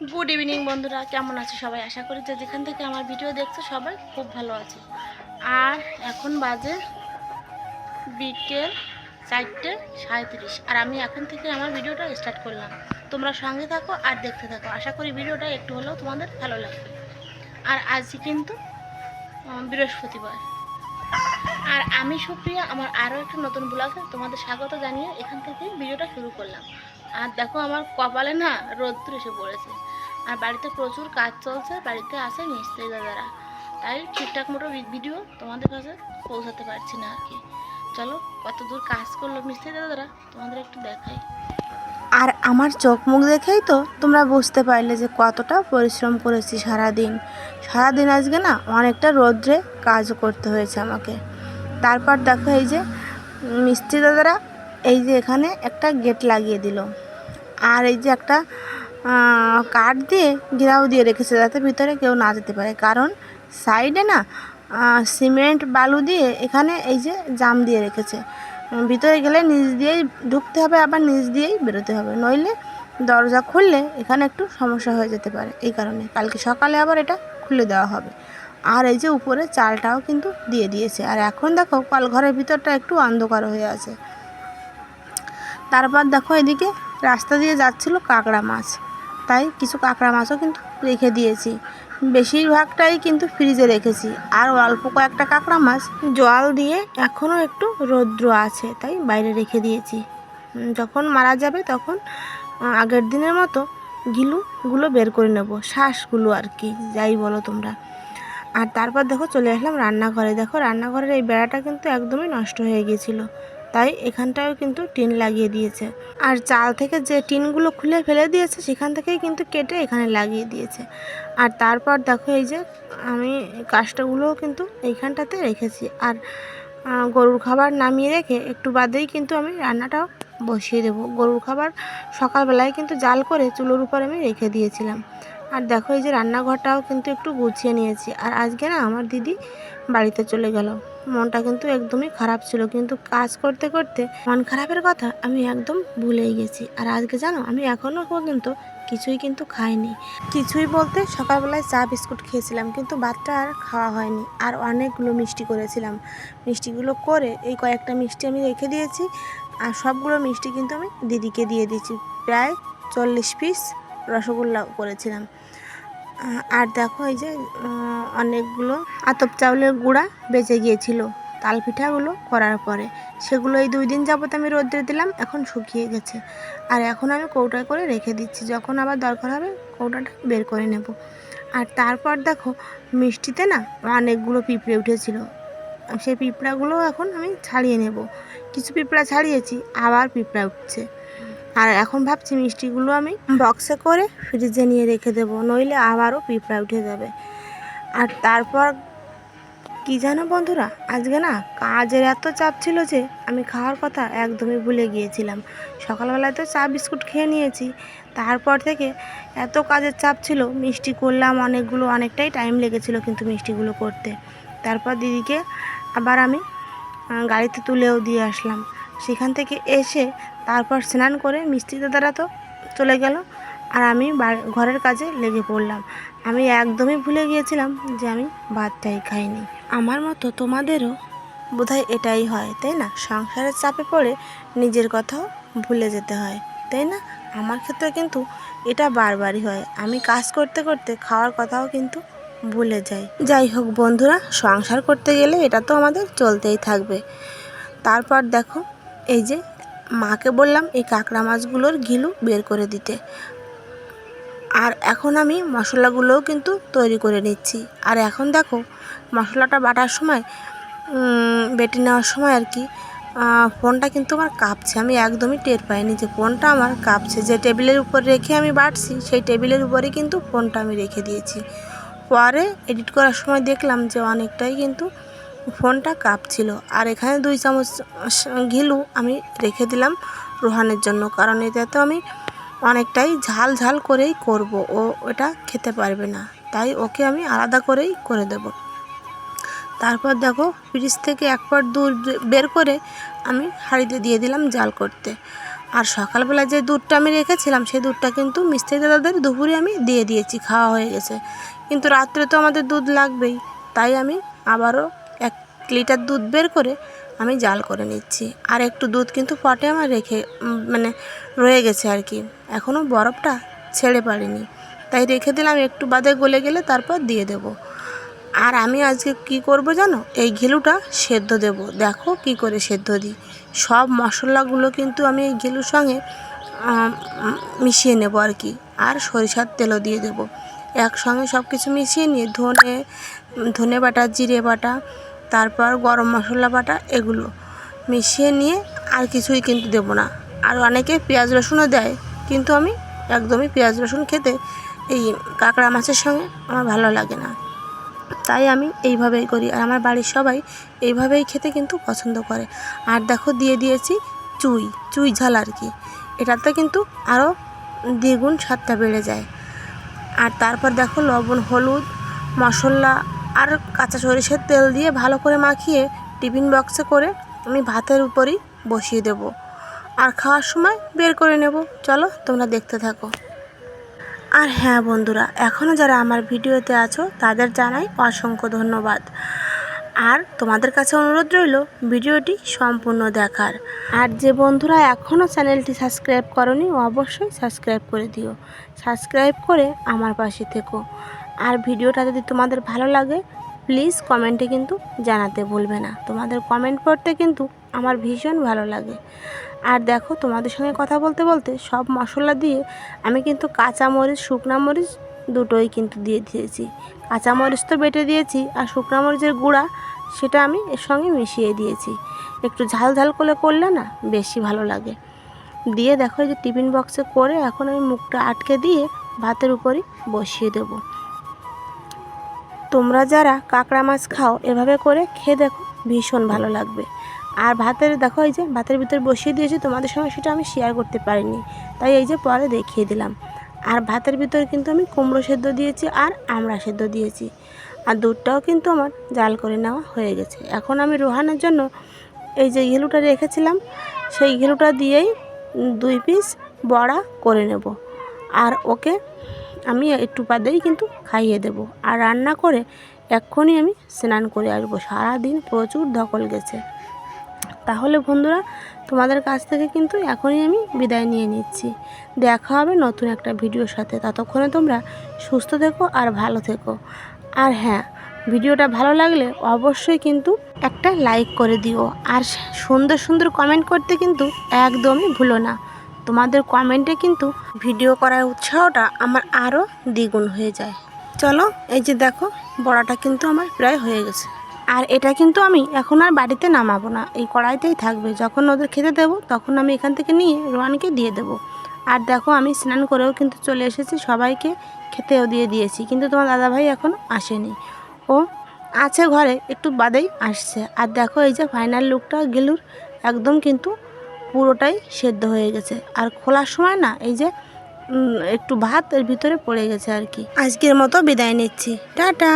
Good evening বন্ধুরা। কেমন আছো সবাই? আশা করি যে যেখান থেকে আমার ভিডিও দেখছ সবাই খুব ভালো আছে। আর এখন বাজে বিকেল চারটে সাঁত্রিশ আর আমি এখন থেকে আমার ভিডিওটা স্টার্ট করলাম। তোমরা সঙ্গে থাকো আর দেখতে থাকো। আশা করি ভিডিওটা একটু হলেও তোমাদের ভালো লাগবে। আর আজকে কিন্তু বৃহস্পতিবার। আর আমি সুপ্রিয়া, আমার আরও একটা নতুন ব্লগে তোমাদের স্বাগত জানিয়ে এখান থেকে ভিডিওটা শুরু করলাম। আর দেখো আমার কপালে না রোদ্দুর এসে পড়েছে। আর বাড়িতে প্রচুর কাজ চলছে, বাড়িতে আসে মিস্ত্রি দাদারা। তাই ঠিকঠাক মতো ভিডিও তোমাদের কাছে পৌঁছাতে পারছি না আর কি। চলো, কত দূর কাজ করল মিস্ত্রি দাদারা, তোমাদের একটু দেখাই। আর আমার চোখ মুখ দেখেই তো তোমরা বুঝতে পারলে যে কতটা পরিশ্রম করেছি সারাদিন। সারাদিন আজকে না অনেকটা রোদ্রে কাজ করতে হয়েছে আমাকে। তারপর দেখো এই যে মিস্ত্রি দাদারা এই যে এখানে একটা গেট লাগিয়ে দিল। আর এই যে একটা কাঠ দিয়ে ঘেরাও দিয়ে রেখেছে যাতে ভিতরে কেউ না যেতে পারে। কারণ সাইডে না সিমেন্ট, বালু দিয়ে এখানে এই যে জাম দিয়ে রেখেছে। ভিতরে গেলে নিচ দিয়েই ঢুকতে হবে, আবার নিচ দিয়েই বেরোতে হবে। নইলে দরজা খুললে এখানে একটু সমস্যা হয়ে যেতে পারে। এই কারণে কালকে সকালে আবার এটা খুলে দেওয়া হবে। আর এই যে উপরে চালটাও কিন্তু দিয়ে দিয়েছে। আর এখন দেখো কল ঘরের ভিতরটা একটু অন্ধকার হয়ে আছে। তারপর দেখো এদিকে রাস্তা দিয়ে যাচ্ছিল কাঁকড়া মাছ। তাই কিছু কাঁকড়া মাছও কিন্তু রেখে দিয়েছি। বেশিরভাগটাই কিন্তু ফ্রিজে রেখেছি। আর অল্প কয়েকটা কাঁকড়া মাছ জল দিয়ে এখনও একটু রৌদ্র আছে, তাই বাইরে রেখে দিয়েছি। যখন মারা যাবে তখন আগের দিনের মতো গিলুগুলো বের করে নেব শ্বাসগুলো আর কি, যাই বলো তোমরা। আর তারপর দেখো চলে আসলাম রান্নাঘরে। দেখো রান্নাঘরের এই বেড়াটা কিন্তু একদমই নষ্ট হয়ে গিয়েছিল। তাই এখানটাও কিন্তু টিন লাগিয়ে দিয়েছে। আর চাল থেকে যে টিনগুলো খুলে ফেলে দিয়েছে, সেখান থেকেই কিন্তু কেটে এখানে লাগিয়ে দিয়েছে। আর তারপর দেখো এই যে আমি কাজটাগুলোও কিন্তু এইখানটাতে রেখেছি। আর গরুর খাবার নামিয়ে রেখে একটু বাদেই কিন্তু আমি রান্নাটাও বসিয়ে দেবো। গরুর খাবার সকালবেলায় কিন্তু জাল করে চুলোর উপর আমি রেখে দিয়েছিলাম। আর দেখো এই যে রান্নাঘরটাও কিন্তু একটু গুছিয়ে নিয়েছি। আর আজকে না আমার দিদি বাড়িতে চলে গেল। মনটা কিন্তু একদমই খারাপ ছিল। কিন্তু কাজ করতে করতে মন খারাপের কথা আমি একদম ভুলেই গেছি। আর আজকে জানো, আমি এখনও পর্যন্ত কিছুই কিন্তু খাইনি। কিছুই বলতে সকালবেলায় চা, বিস্কুট খেয়েছিলাম, কিন্তু ভাতটা আর খাওয়া হয়নি। আর অনেকগুলো মিষ্টি করেছিলাম। মিষ্টিগুলো করে এই কয়েকটা মিষ্টি আমি রেখে দিয়েছি। আর সবগুলো মিষ্টি কিন্তু আমি দিদিকে দিয়ে দিয়েছি। প্রায় চল্লিশ পিস রসগোল্লা করেছিলাম। আর দেখো এই যে অনেকগুলো আতপ চাউলের গুঁড়া বেঁচে গিয়েছিল, তাল পিঠাগুলো করার পরে। সেগুলো এই দুই দিন যাবত আমি রোদ্রে দিলাম, এখন শুকিয়ে গেছে। আর এখন আমি কৌটায় করে রেখে দিচ্ছি, যখন আবার দরকার হবে কৌটাটা বের করে নেব। আর তারপর দেখো, মিষ্টিতে না অনেকগুলো পিঁপড়ে উঠেছিল। সেই পিঁপড়াগুলো এখন আমি ছাড়িয়ে নেব। কিছু পিঁপড়া ছাড়িয়েছি, আবার পিঁপড়া উঠছে। আর এখন ভাবছি মিষ্টিগুলো আমি বক্সে করে ফ্রিজে নিয়ে রেখে দেবো, নইলে আবারও পিঁপড়া উঠে যাবে। আর তারপর কি জানো বন্ধুরা, আজকে না কাজের এত চাপ ছিল যে আমি খাওয়ার কথা একদমই ভুলে গিয়েছিলাম। সকালবেলায় তো চা, বিস্কুট খেয়ে নিয়েছি, তারপর থেকে এত কাজের চাপ ছিল, মিষ্টি করলাম অনেকগুলো, অনেকটাই টাইম লেগেছিল কিন্তু মিষ্টিগুলো করতে। তারপর দিদিকে আবার আমি গাড়িতে তুলেও দিয়ে আসলাম। সেখান থেকে এসে তারপর স্নান করে মিস্ত্রি দাদারা তো চলে গেল। আর আমি ঘরের কাজে লেগে পড়লাম। আমি একদমই ভুলে গিয়েছিলাম যে আমি ভাতটাই খাইনি। আমার মতো তোমাদেরও বোধহয় এটাই হয়, তাই না? সংসারের চাপে পড়ে নিজের কথাও ভুলে যেতে হয়, তাই না? আমার ক্ষেত্রে কিন্তু এটা বারবারই হয়। আমি কাজ করতে করতে খাওয়ার কথাও কিন্তু ভুলে যাই। যাই হোক বন্ধুরা, সংসার করতে গেলে এটা তো আমাদের চলতেই থাকবে। তারপর দেখো, এই যে মাকে বললাম এই কাঁকড়া মাছগুলোর ঘিলু বের করে দিতে। আর এখন আমি মশলাগুলোও কিন্তু তৈরি করে নিচ্ছি। আর এখন দেখো, মশলাটা বাটার সময় বেটে নেওয়ার সময় আর কি ফোনটা কিন্তু আমার কাঁপছে। আমি একদমই টের পাইনি যে ফোনটা আমার কাঁপছে। যে টেবিলের উপর রেখে আমি বাটছি, সেই টেবিলের উপরেই কিন্তু ফোনটা আমি রেখে দিয়েছি। পরে এডিট করার সময় দেখলাম যে অনেকটাই কিন্তু ফোনটা কাঁপছিল। আর এখানে দুই চামচ ঘিলু আমি রেখে দিলাম রোহানের জন্য, কারণ এতে তো আমি অনেকটাই ঝাল ঝাল করেই করব, ও ওটা খেতে পারবে না। তাই ওকে আমি আলাদা করেই করে দেব। তারপর দেখো, ফ্রিজ থেকে এক পট দুধ বের করে আমি হাঁড়িতে দিয়ে দিলাম জাল করতে। আর সকালবেলা যে দুধটা আমি রেখেছিলাম, সেই দুধটা কিন্তু মিস্ত্রি দাদাদের দুপুরে আমি দিয়ে দিয়েছি, খাওয়া হয়ে গেছে। কিন্তু রাত্রে তো আমাদের দুধ লাগবেই, তাই আমি আবারও এক লিটার দুধ বের করে আমি জাল করে নিচ্ছি। আর একটু দুধ কিন্তু পটে আমার রেখে মানে রয়ে গেছে আর কি। এখনও বরফটা ছেড়ে পারিনি তাই রেখে দিলাম একটু বাদে গলে গেলে তারপর দিয়ে দেব। আর আমি আজকে কি করব জানো? এই ঘিলুটা সেদ্ধ দেব। দেখো কি করে সেদ্ধ দিই। সব মশলাগুলো কিন্তু আমি এই ঘিলুর সঙ্গে মিশিয়ে নেব আর কি। আর সরিষার তেলও দিয়ে দেব। একসঙ্গে সব কিছু মিশিয়ে নিয়ে ধনে ধনে বাটা, জিরে বাটা তারপর গরম মশলা বাটা এগুলো। মিশিয়ে নিয়ে আর কিছুই কিন্তু দেবো না। আর অনেকে পেঁয়াজ রসুনও দেয়, কিন্তু আমি একদমই পেঁয়াজ রসুন খেতে এই কাঁকড়া মাছের সঙ্গে আমার ভালো লাগে না। তাই আমি এইভাবেই করি আর আমার বাড়ির সবাই এইভাবেই খেতে কিন্তু পছন্দ করে। আর দেখো দিয়ে দিয়েছি চুই চুই ঝাল আর কি। এটাতে কিন্তু আরও দ্বিগুণ স্বাদটা বেড়ে যায়। আর তারপর দেখো লবণ, হলুদ, মশলা আর কাঁচা সরিষার তেল দিয়ে ভালো করে মাখিয়ে টিফিন বক্সে করে আমি ভাতের উপরই বসিয়ে দেব। আর খাওয়ার সময় বের করে নেব। চলো তোমরা দেখতে থাকো। আর হ্যাঁ বন্ধুরা এখনও যারা আমার ভিডিওতে আছো, তাদের জানাই অসংখ্য ধন্যবাদ। আর তোমাদের কাছে অনুরোধ রইল, ভিডিওটি সম্পূর্ণ দেখার। আর যে বন্ধুরা এখনও চ্যানেলটি সাবস্ক্রাইব করনি, অবশ্যই সাবস্ক্রাইব করে দিও। সাবস্ক্রাইব করে আমার পাশে থেকো। আর ভিডিওটা যদি তোমাদের ভালো লাগে প্লিজ কমেন্টে কিন্তু জানাতে ভুলবে না। তোমাদের কমেন্ট পড়তে কিন্তু আমার ভীষণ ভালো লাগে। আর দেখো, তোমাদের সঙ্গে কথা বলতে বলতে সব মশলা দিয়ে আমি কিন্তু কাঁচা মরিচ শুকনা মরিচ দুটোই কিন্তু দিয়ে দিয়েছি। কাঁচা মরিচ তো বেটে দিয়েছি আর শুকনা মরিচের গুঁড়া সেটা আমি এর সঙ্গে মিশিয়ে দিয়েছি। একটু ঝাল ঝাল করে করলে না বেশি ভালো লাগে। দিয়ে দেখো যে টিফিন বক্সে করে এখন আমি মুখটা আটকে দিয়ে ভাতের উপরই বসিয়ে দেবো। তোমরা যারা কাঁকড়া মাছ খাও, এভাবে করে খেয়ে দেখো, ভীষণ ভালো লাগবে। আর ভাতের, দেখো এই যে ভাতের ভিতরে বসিয়ে দিয়েছি, তোমাদের সঙ্গে সেটা আমি শেয়ার করতে পারিনি। তাই এই যে পরে দেখিয়ে দিলাম। আর ভাতের ভিতরে কিন্তু আমি কুমড়ো সেদ্ধ দিয়েছি আর আমড়া সেদ্ধ দিয়েছি। আর দুধটাও কিন্তু আমার জাল করে নেওয়া হয়ে গেছে। এখন আমি রোহানের জন্য এই যে ঘিলুটা রেখেছিলাম, সেই ঘেলুটা দিয়েই দুই পিস বড়া করে নেব। আর ওকে আমি একটু বাদেই কিন্তু খাইয়ে দেব। আর রান্না করে এক্ষুনি আমি স্নান করে আসব। সারাদিন প্রচুর ধকল গেছে। তাহলে বন্ধুরা, তোমাদের কাছ থেকে কিন্তু এখনই আমি বিদায় নিয়ে নিচ্ছি। দেখা হবে নতুন একটা ভিডিওর সাথে। ততক্ষণে তোমরা সুস্থ থেকো আর ভালো থেকো। আর হ্যাঁ ভিডিওটা ভালো লাগলে অবশ্যই কিন্তু একটা লাইক করে দিও। আর সুন্দর সুন্দর কমেন্ট করতে কিন্তু একদমই ভুলো না। তোমাদের কমেন্টে কিন্তু ভিডিও করার উৎসাহটা আমার আরও দ্বিগুণ হয়ে যায়। চলো, এই যে দেখো, বড়াটা কিন্তু আমার প্রায় হয়ে গেছে। আর এটা কিন্তু আমি এখন আর বাড়িতে নামাবো না, এই কড়াইতেই থাকবে। যখন ওদের খেতে দেবো, তখন আমি এখান থেকে নিয়ে রোয়ানকে দিয়ে দেবো। আর দেখো, আমি স্নান করেও কিন্তু চলে এসেছি, সবাইকে খেতেও দিয়ে দিয়েছি, কিন্তু তোমার দাদাভাই এখন আসেনি। ও আছে ঘরে, একটু বাদেই আসছে। আর দেখো, এই যে ফাইনাল লুকটা গেলুর একদম কিন্তু পুরোটাই সেদ্ধ হয়ে গেছে। আর খোলার সময় না, এই যে একটু ভাত এর ভিতরে পড়ে গেছে আর কি। আজকের মতো বিদায় নিচ্ছি। টাটা!